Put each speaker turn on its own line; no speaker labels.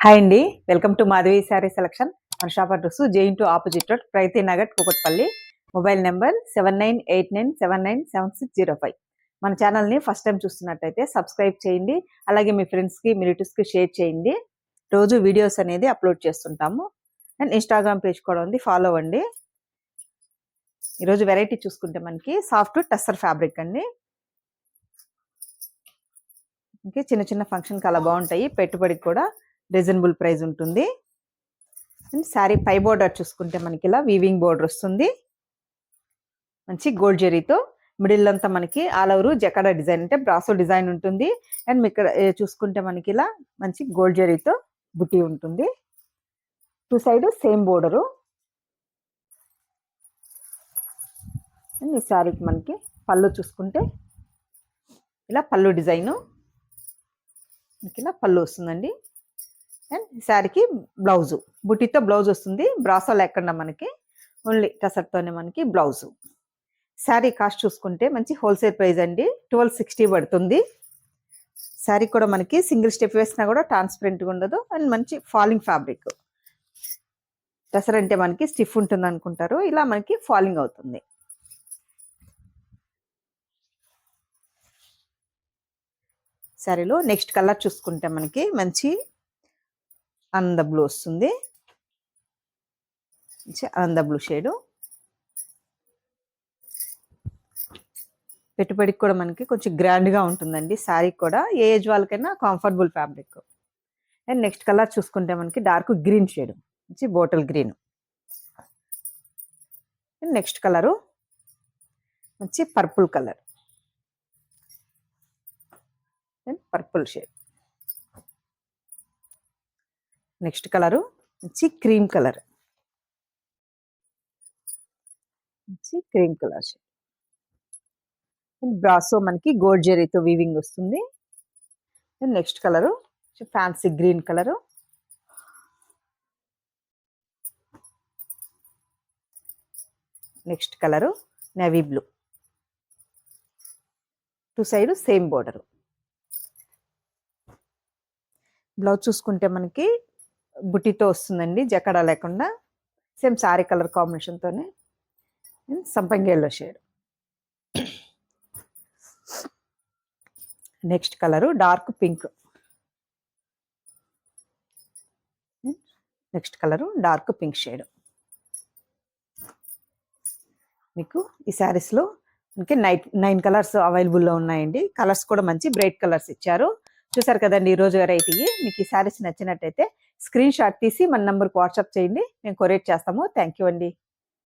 Hi అండి. Welcome to Madhavi sari selection. మన shop address Jain to opposite road Preethi Nagar Kukatpally. Mobile number seven nine eight nine seven nine seven six zero five. మన ఛానల్ని first time చూస్తున్నట్టయితే subscribe చేయండి. అలాగే మీ ఫ్రెండ్స్కి మీ రిలేటివ్స్కి share చేయండి. రోజు వీడియోస్ అనేది అప్లోడ్ చేస్తుంటాము. అండ్ ఇన్స్టాగ్రామ్ పేజ్ కూడా ఉంది. ఫాలో అవ్వండి. ఈరోజు వెరైటీ చూసుకుంటే మనకి సాఫ్ట్ టస్సర్ ఫ్యాబ్రిక్ అండి. ఇంకే చిన్న చిన్న ఫంక్షన్కి అలా బాగుంటాయి. పెట్టుబడికి కూడా రీజనబుల్ ప్రైస్ ఉంటుంది. అండ్ శారీ పై బోర్డర్ చూసుకుంటే మనకి ఇలా వీవింగ్ బోర్డర్ వస్తుంది. మంచి గోల్డ్ జెరీతో మిడిల్ అంతా మనకి ఆల్ ఓవర్ జకడ డిజైన్ అంటే బ్రాసో డిజైన్ ఉంటుంది. అండ్ ఇక్కడ చూసుకుంటే మనకి ఇలా మంచి గోల్డ్ జెరీతో బుట్టి ఉంటుంది. Two side same border and ఈ శారీకి మనకి పళ్ళు చూసుకుంటే ఇలా పళ్ళు డిజైను మనకి ఇలా పళ్ళు వస్తుందండి. శారీకి బ్లౌజు బుట్టితో బ్లౌజ్ వస్తుంది. బ్రాసో లేకుండా మనకి ఓన్లీ టసర్తోనే మనకి బ్లౌజు శారీ కాస్ట్ చూసుకుంటే మంచి హోల్సేల్ ప్రైస్ అండి. ట్వెల్వ్ సిక్స్టీ పడుతుంది. శారీ కూడా మనకి సింగిల్ స్టెప్ వేసినా కూడా ట్రాన్స్పరెంట్గా ఉండదు. అండ్ మంచి ఫాలింగ్ ఫ్యాబ్రిక్ టసర్ అంటే మనకి స్టిఫ్ ఉంటుంది అనుకుంటారు. ఇలా మనకి ఫాలింగ్ అవుతుంది. శారీలో నెక్స్ట్ కలర్ చూసుకుంటే మనకి మంచి అంద బ్లూ వస్తుంది. మంచి అంద బ్లూ షేడు. పెట్టుబడికి కూడా మనకి కొంచెం గ్రాండ్గా ఉంటుందండి. శారీ కూడా ఏ ఏజ్ వాళ్ళకైనా comfortable fabric. And next colour చూసుకుంటే మనకి డార్క్ గ్రీన్ షేడ్. మంచి బోటల్ గ్రీన్. నెక్స్ట్ కలరు మంచి purple colour. And purple shade. Next colour వచ్చి క్రీమ్ కలర్. వచ్చి క్రీమ్ కలర్ అండ్ బ్రాసో మనకి గోల్డ్ జెరీతో వీవింగ్ వస్తుంది. And next colour fancy green colour. Next colour navy blue. Two side same border. Blouse చూసుకుంటే మనకి బుట్టితో వస్తుందండి జకడా లేకుండా. సేమ్ సారీ కలర్ కాంబినేషన్తోనే. సంపంగి yellow shade next colour dark pink. Next colour dark pink shade మీకు ఈ శారీస్లో ఇంకే నైట్ నైన్ కలర్స్ అవైలబుల్లో ఉన్నాయండి. కలర్స్ కూడా మంచి బ్రైట్ కలర్స్ ఇచ్చారు. చూసారు కదండి ఈ రోజు వెరైటీ. మీకు ఈ శారీస్ నచ్చినట్టయితే స్క్రీన్ షాట్ తీసి మన నంబర్కి వాట్సాప్ చేయండి. మేము కొరియర్ చేస్తాము. థ్యాంక్ యూ అండి.